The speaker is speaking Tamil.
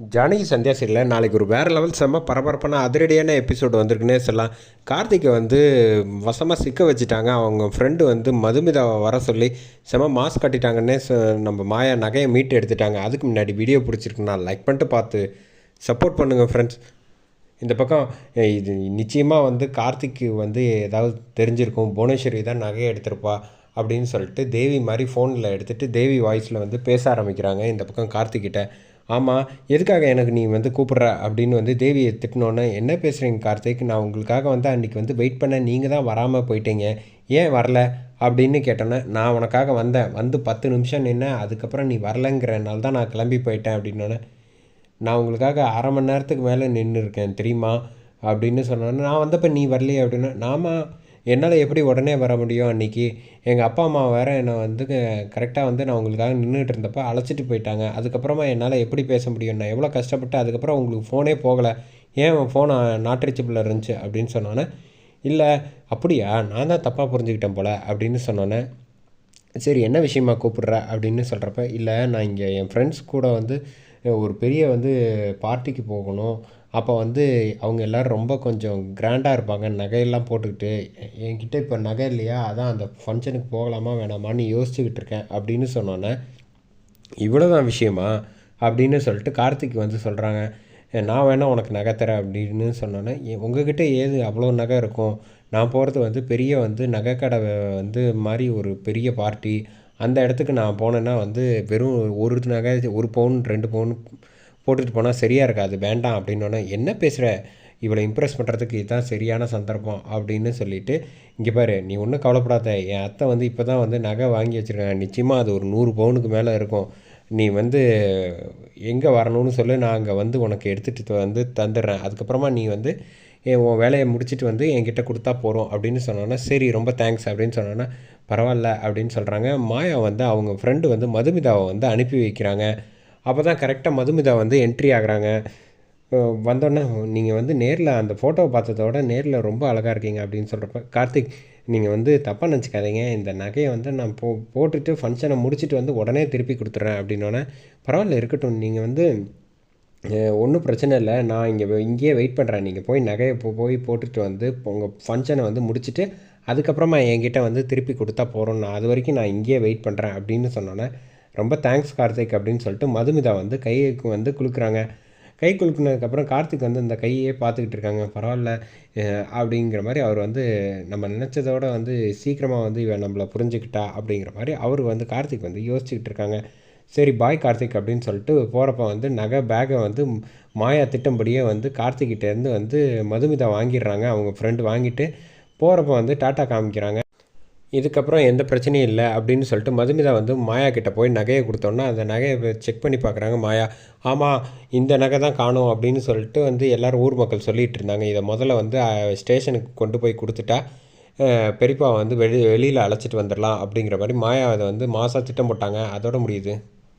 ஜானகி சந்தியா சீரியலில் நாளைக்கு ஒரு வேறு லெவல் செம்ம பரபரப்பான அதிரடியான எபிசோடு வந்திருக்குன்னே சொல்லலாம். கார்த்திகை வந்து வசமாக சிக்க வச்சுட்டாங்க. அவங்க ஃப்ரெண்டு வந்து மதுமிதாவை வர சொல்லி செம்ம மாஸ்க் கட்டிட்டாங்கன்னே நம்ம மாயா நகையை மீட்டு எடுத்துட்டாங்க. அதுக்கு முன்னாடி வீடியோ பிடிச்சிருக்குன்னா லைக் பண்ணிட்டு பார்த்து சப்போர்ட் பண்ணுங்கள் ஃப்ரெண்ட்ஸ் இந்த பக்கம் இது நிச்சயமாக வந்து கார்த்திக்கு வந்து ஏதாவது தெரிஞ்சிருக்கும். புவனேஸ்வரி தான் நகையை எடுத்திருப்பா அப்படின்னு சொல்லிட்டு தேவி மாதிரி ஃபோனில் எடுத்துகிட்டு தேவி வாய்ஸில் வந்து பேச ஆரம்பிக்கிறாங்க. இந்த பக்கம் கார்த்திக்கிட்ட ஆமாம் எதுக்காக எனக்கு நீ வந்து கூப்பிட்ற அப்படின்னு வந்து தேவியை திட்டினோன்னே என்ன பேசுகிறீங்க கார்த்திக்? நான் உங்களுக்காக வந்து அன்றைக்கி வந்து வெயிட் பண்ண நீங்கள் தான் வராமல் போயிட்டீங்க. ஏன் வரல? அப்படின்னு கேட்டோன்னே நான் உனக்காக வந்தேன். வந்து பத்து நிமிஷம் நின்று அதுக்கப்புறம் நீ வரலங்கிறனால தான் நான் கிளம்பி போயிட்டேன். அப்படின்னோன்னே நான் உங்களுக்காக அரை மணி நேரத்துக்கு மேலே நின்று இருக்கேன் தெரியுமா? அப்படின்னு சொன்னோன்னே நான் வந்தப்போ நீ வரலையே. அப்படின்னு நாம என்னால் எப்படி உடனே வர முடியும் அன்றைக்கி எங்கள் அப்பா அம்மா வேறு என்னை வந்து கரெக்டாக வந்து நான் உங்களுக்காக நின்றுட்டு இருந்தப்போ அழைச்சிட்டு போயிட்டாங்க. அதுக்கப்புறமா என்னால் எப்படி பேச முடியும்? நான் எவ்வளோ கஷ்டப்பட்டு அதுக்கப்புறம் உங்களுக்கு ஃபோனே போகலை. ஏன் ஃபோன் நாட் ரீச்சபிள் இருந்துச்சு? அப்படின்னு சொன்னோன்னே இல்லை அப்படியா? நான் தான் தப்பாக புரிஞ்சுக்கிட்டேன் போல் அப்படின்னு சொன்னோன்னே சரி என்ன விஷயமா கூப்பிடுற? அப்படின்னு சொல்கிறப்ப இல்லை நான் இங்கே என் ஃப்ரெண்ட்ஸ் கூட வந்து ஒரு பெரிய வந்து பார்ட்டிக்கு போகணும். அப்போ வந்து அவங்க எல்லோரும் ரொம்ப கொஞ்சம் கிராண்டாக இருப்பாங்க. நகையெல்லாம் போட்டுக்கிட்டு என்கிட்ட இப்போ நகை இல்லையா? அதான் அந்த ஃபங்க்ஷனுக்கு போகலாமா வேணாமான்னு யோசிச்சுக்கிட்டு இருக்கேன். அப்படின்னு சொன்னோன்னே இவ்வளோதான் விஷயமா? அப்படின்னு சொல்லிட்டு கார்த்திக் வந்து சொல்கிறாங்க நான் வேணால் உனக்கு நகை தரேன் அப்படின்னு சொன்னோன்னே உங்ககிட்ட ஏது அவ்வளோ நகை இருக்கும்? நான் போகிறது வந்து பெரிய வந்து நகைக்கடை வந்து மாதிரி ஒரு பெரிய பார்ட்டி அந்த இடத்துக்கு நான் போனேன்னா வந்து வெறும் ஒரு நகை ஒரு பவுன் ரெண்டு பவுன் போட்டுட்டு போனால் சரியாக இருக்காது வேண்டாம் அப்படின்னோடனே என்ன பேசுகிற இவளை இம்ப்ரெஸ் பண்ணுறதுக்கு இதுதான் சரியான சந்தர்ப்பம் அப்படின்னு சொல்லிட்டு இங்கே பாரு நீ ஒன்றும் கவலைப்படாத. என் அத்தை வந்து இப்போ தான் வந்து நகை வாங்கி வச்சுருக்காங்க நிச்சயமாக அது ஒரு நூறு பவுனுக்கு மேலே இருக்கும். நீ வந்து எங்கே வரணும்னு சொல்லு. நான் அங்கே வந்து உனக்கு எடுத்துகிட்டு வந்து தந்துடுறேன். அதுக்கப்புறமா நீ வந்து என் உன் வேலையை முடிச்சுட்டு வந்து என்கிட்ட கொடுத்தா போகிறோம் அப்படின்னு சொன்னோன்னா சரி ரொம்ப தேங்க்ஸ் அப்படின்னு சொன்னோன்னே பரவாயில்ல அப்படின்னு சொல்கிறாங்க மாயா வந்து அவங்க ஃப்ரெண்டு வந்து மதுமிதாவை வந்து அனுப்பி வைக்கிறாங்க. அப்போ தான் கரெக்டாக மதுமிதா வந்து என்ட்ரி ஆகுறாங்க. வந்தோடனே நீங்கள் வந்து நேரில் அந்த ஃபோட்டோவை பார்த்ததோட நேரில் ரொம்ப அழகாக இருக்கீங்க அப்படின்னு சொல்கிறப்ப கார்த்திக் நீங்கள் வந்து தப்பாக நினச்சிக்காதீங்க. இந்த நகையை வந்து நான் போ போட்டுட்டு ஃபங்க்ஷனை முடிச்சுட்டு வந்து உடனே திருப்பி கொடுத்துட்றேன் அப்படின்னோடனே பரவாயில்ல இருக்கட்டும் நீங்கள் வந்து ஒன்றும் பிரச்சனை இல்லை. நான் இங்கே இங்கேயே வெயிட் பண்ணுறேன் நீங்கள் போய் நகையை போ போய் போட்டுட்டு வந்து உங்கள் ஃபங்க்ஷனை வந்து முடிச்சுட்டு அதுக்கப்புறமா என்கிட்ட வந்து திருப்பி கொடுத்தா போகிறோம் நான் அது வரைக்கும் நான் இங்கேயே வெயிட் பண்ணுறேன் அப்படின்னு சொன்னோன்னே ரொம்ப தேங்க்ஸ் கார்த்திக் அப்படின்னு சொல்லிட்டு மதுமிதா வந்து கைக்கு வந்து குலுக்குறாங்க. கை குலுக்குனதுக்கப்புறம் கார்த்திக் வந்து இந்த கையே பார்த்துக்கிட்டு இருக்காங்க. பரவாயில்ல அப்படிங்கிற மாதிரி அவர் வந்து நம்ம நினச்சதோட வந்து சீக்கிரமாக வந்து இவன் நம்மளை புரிஞ்சுக்கிட்டா அப்படிங்கிற மாதிரி அவர் வந்து கார்த்திக் வந்து யோசிச்சுக்கிட்டு இருக்காங்க. சரி பாய் கார்த்திக் அப்படின்னு சொல்லிட்டு போகிறப்ப வந்து நகை பேக்கை வந்து மாயா திட்டம்படியே வந்து கார்த்திக்கிட்டேருந்து வந்து மதுமிதா வாங்கிடுறாங்க. அவங்க ஃப்ரெண்டு வாங்கிட்டு போகிறப்ப வந்து டாட்டா காமிக்கிறாங்க. இதுக்கப்புறம் எந்த பிரச்சனையும் இல்லை அப்படின்னு சொல்லிட்டு மதுமிதா வந்து மாயா கிட்டே போய் நகையை கொடுத்தோன்னா அந்த நகையை செக் பண்ணி பார்க்குறாங்க மாயா. ஆமாம் இந்த நகை தான் காணும் அப்படின்னு சொல்லிட்டு வந்து எல்லாரும் ஊர் மக்கள் சொல்லிகிட்டு இருந்தாங்க. இதை முதல்ல வந்து ஸ்டேஷனுக்கு கொண்டு போய் கொடுத்துட்டா பெரியப்பா வந்து வெளி வெளியில் அழைச்சிட்டு வந்துடலாம் அப்படிங்கிற மாதிரி மாயா அதை வந்து மாதம் திட்டம் போட்டாங்க. அதோட முடியுது.